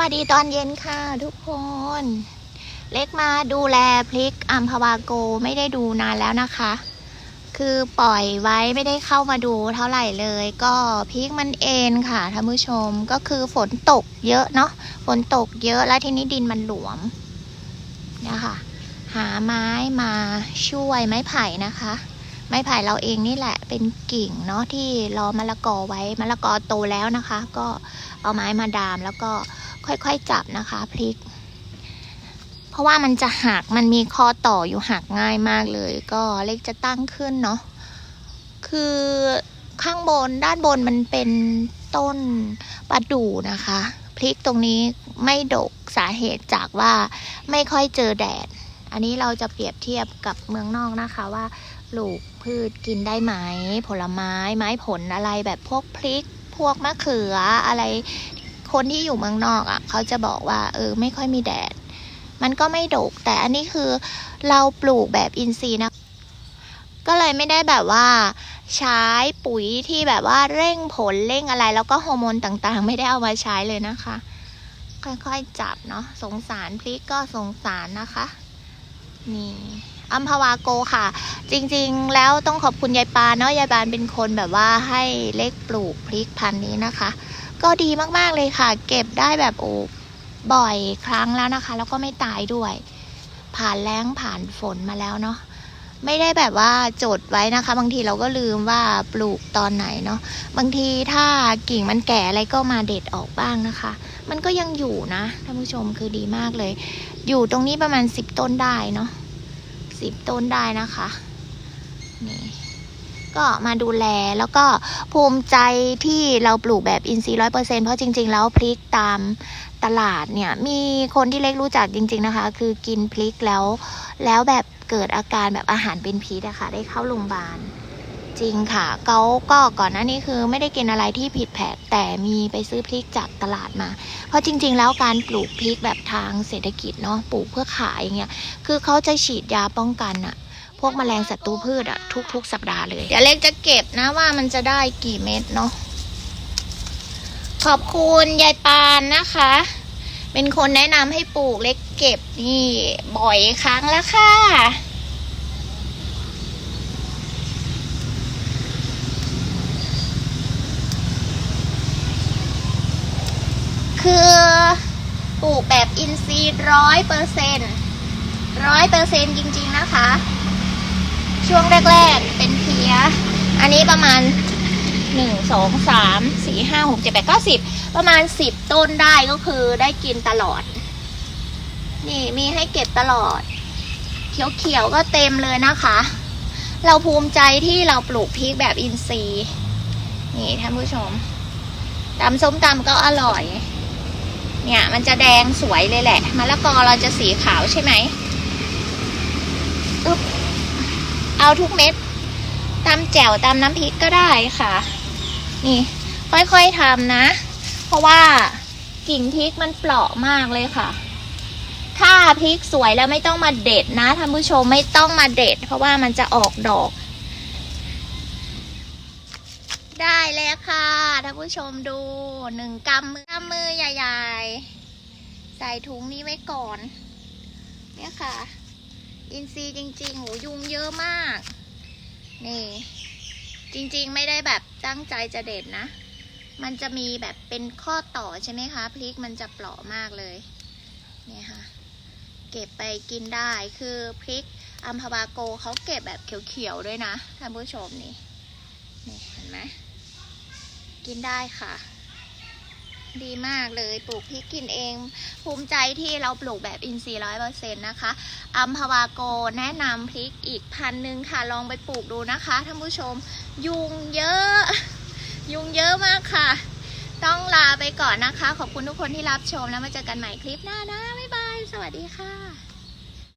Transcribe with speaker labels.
Speaker 1: วัสดีตอนเย็นค่ะทุกคน เล็กมาดูแลพริกอัมพวาโกไม่ได้ดูนานแล้วนะคะ คือปล่อยไว้ไม่ได้เข้ามาดูเท่าไหร่เลย ก็พริกมันเอ็นค่ะท่านผู้ชมก็คือฝนตกเยอะเนาะฝนตกเยอะแล้วทีนี้ดินมันหลวมเนี่ยค่ะหาไม้มาช่วยไม้ไผ่นะคะ ไม้ไผ่เราเองนี่แหละเป็นกิ่งเนาะที่รอมะละกอไว้มะละกอโตแล้วนะคะ ก็เอาไม้มาดามแล้วก็ ค่อยๆจับนะคะพลิก เพราะว่ามันจะหักมันมีคอต่ออยู่หักง่ายมากเลย ก็เล็กจะตั้งขึ้นเนาะคือข้างบนด้านบนมันเป็นต้นประดู่นะคะ พลิกตรงนี้ไม่ดกสาเหตุจากว่าไม่ค่อยเจอแดด อันนี้เราจะเปรียบเทียบกับเมืองนอกนะคะว่าปลูกพืชกินได้ไหม ผลไม้ไม้ผลอะไรแบบพวกพริก พวกมะเขืออะไร คนที่อยู่เมืองนอกอะ่ะ เขาจะบอกว่า เออ ไม่ค่อยมีแดด มันก็ไม่ดก แต่อันนี้คือเราปลูกแบบอินทรีย์นะ ก็เลยไม่ได้แบบว่า ใช้ปุ๋ยที่แบบว่าเร่งผลเร่งอะไร แล้วก็ฮอร์โมนต่างๆ ไม่ได้เอามาใช้เลยนะคะ ค่อยๆจับเนาะสงสารพริกก็สงสารนะคะ นี่อัมพวาโกค่ะ จริงๆ แล้วต้องขอบคุณยายปานเนาะยายปานเป็นคนแบบว่าให้เล็กปลูกพริกพันธุ์นี้นะคะ ก็ดีมากๆเลยค่ะ เก็บได้แบบโอ้บ่อยครั้งแล้วนะคะ แล้วก็ไม่ตายด้วย ผ่านแล้งผ่านฝนมาแล้วเนาะไม่ได้แบบว่าจดไว้นะคะ บางทีเราก็ลืมว่าปลูกตอนไหนเนาะบางทีถ้ากิ่งมันแก่อะไรก็มาเด็ดออกบ้างนะคะ มันก็ยังอยู่นะท่านผู้ชมคือดีมากเลย อยู่ตรงนี้ประมาณสิบต้นได้เนาะสิบต้นได้นะคะนี่ ก็มาดูแลแล้วก็ภูมิใจที่เราปลูกแบบอินทรีย์ร้อยเปอร์เซ็นเพราะจริง ๆ แล้วพริกตามตลาดเนี่ย มีคนที่เล็กรู้จักจริง ๆนะคะ คือกินพริกแล้ว แล้วแบบเกิดอาการแบบอาหารเป็นพิษอะค่ะ ได้เข้าโรงพยาบาลจริงค่ะเขาก็ก่อนหน้านี้คือไม่ได้กินอะไรที่ผิดแผกแต่มีไปซื้อพริกจากตลาดมา เพราะจริง ๆ แล้วการปลูกพริกแบบทางเศรษฐกิจเนาะปลูกเพื่อขายอย่างเงี้ยคือเขาจะฉีดยาป้องกันอะ พวกแมลงศัตรูพืชอะทุก ๆ สัปดาห์เลย เดี๋ยวเล็กจะเก็บนะว่ามันจะได้กี่เม็ดเนาะขอบคุณยายปานนะคะ เป็นคนแนะนำให้ปลูกเล็กเก็บนี่บ่อยครั้งแล้วค่ะคือปลูกแบบอินทรีย์ร้อยเปอร์เซ็นร้อยเปอร์เซ็นจริง ๆ นะคะ ช่วงแรกๆ เป็นเพีย อันนี้ประมาณหนึ่งสองสามสี่ห้าหกเจ็ดแปดเก้าสิบประมาณสิบต้นได้ก็คือได้กินตลอด นี่มีให้เก็บตลอด เขียวๆก็เต็มเลยนะคะ เราภูมิใจที่เราปลูกพริกแบบอินทรีย์นี่ท่านผู้ชมตำส้มตำก็อร่อย เนี่ยมันจะแดงสวยเลยแหละมะละกอเราจะสีขาวใช่ไหมอึ๊บ เอาทุกเม็ดตำแจ่วตำน้ำพริกก็ได้ค่ะ นี่ ค่อยๆทำนะ เพราะว่ากิ่งพริกมันเปราะมากเลยค่ะ ถ้าพริกสวยแล้วไม่ต้องมาเด็ดนะท่านผู้ชมไม่ต้องมาเด็ด เพราะว่ามันจะออกดอก ได้เลยค่ะท่านผู้ชมดูหนึ่งกำมือกำมือใหญ่ๆ ใส่ถุงนี้ไว้ก่อน เนี่ยค่ะ อินซีย์จริงๆโหยุงเยอะมาก นี่ จริงๆไม่ได้แบบตั้งใจจะเด็ดนะ มันจะมีแบบเป็นข้อต่อใช่ไหมคะ พริกมันจะเปราะมากเลยเนี่ยค่ะ เก็บไปกินได้คือพริกอัมพวาโกเขาเก็บแบบเขียวๆด้วยนะท่านผู้ชมนี่นี่เห็นไหมกินได้ค่ะ ดีมากเลยปลูกพริกกินเอง ภูมิใจที่เราปลูกแบบอินทรีย์ร้อยเปอร์เซ็นต์นะคะอัมพวาโกแนะนำพริกอีกพันหนึ่งค่ะ ลองไปปลูกดูนะคะท่านผู้ชม ยุงเยอะ ยุงเยอะมากค่ะ ต้องลาไปก่อนนะคะ ขอบคุณทุกคนที่รับชมแล้วมาเจอกันใหม่คลิปหน้านะ บ๊ายบาย สวัสดีค่ะ